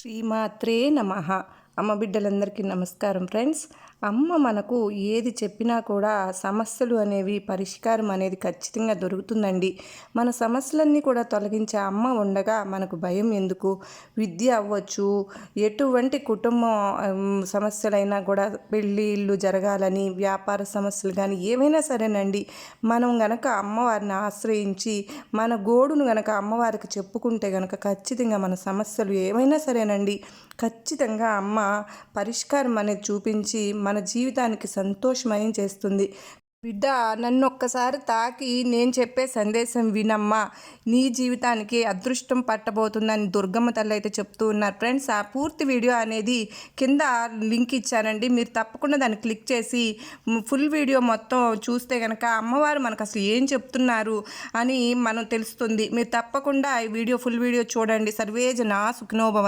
శ్రీమాత్రే నమ. అమ్మ బిడ్డలందరికీ నమస్కారం ఫ్రెండ్స్. అమ్మ మనకు ఏది చెప్పినా కూడా సమస్యలు అనేవి పరిష్కారం అనేది ఖచ్చితంగా దొరుకుతుందండి. మన సమస్యలన్నీ కూడా తొలగించే అమ్మ ఉండగా మనకు భయం ఎందుకు? విద్య అవ్వచ్చు ఎటువంటి కుటుంబం సమస్యలైనా కూడా పెళ్ళి ఇల్లు జరగాలని వ్యాపార సమస్యలు కానీ ఏవైనా సరేనండి. మనం గనక అమ్మవారిని ఆశ్రయించి మన గోడును గనక అమ్మవారికి చెప్పుకుంటే గనక ఖచ్చితంగా మన సమస్యలు ఏమైనా సరేనండి. ఖచ్చితంగా అమ్మ పరిష్కారం అనేది చూపించి మన జీవితానికి సంతోషమయం చేస్తుంది. బిడ్డ నన్ను ఒక్కసారి తాకి నేను చెప్పే సందేశం వినమ్మా. నీ జీవితానికి అదృష్టం పట్టబోతుందని దుర్గమ్మ తల్లి అయితే చెప్తూ ఉన్నారు. ఫ్రెండ్స్ ఆ పూర్తి వీడియో అనేది కింద లింక్ ఇచ్చానండి. మీరు తప్పకుండా దాన్ని క్లిక్ చేసి ఫుల్ వీడియో మొత్తం చూస్తే కనుక అమ్మవారు మనకు అసలు ఏం చెప్తున్నారు అని మనం తెలుస్తుంది. మీరు తప్పకుండా ఈ వీడియో ఫుల్ వీడియో చూడండి. సర్వేజన సుఖనోభవ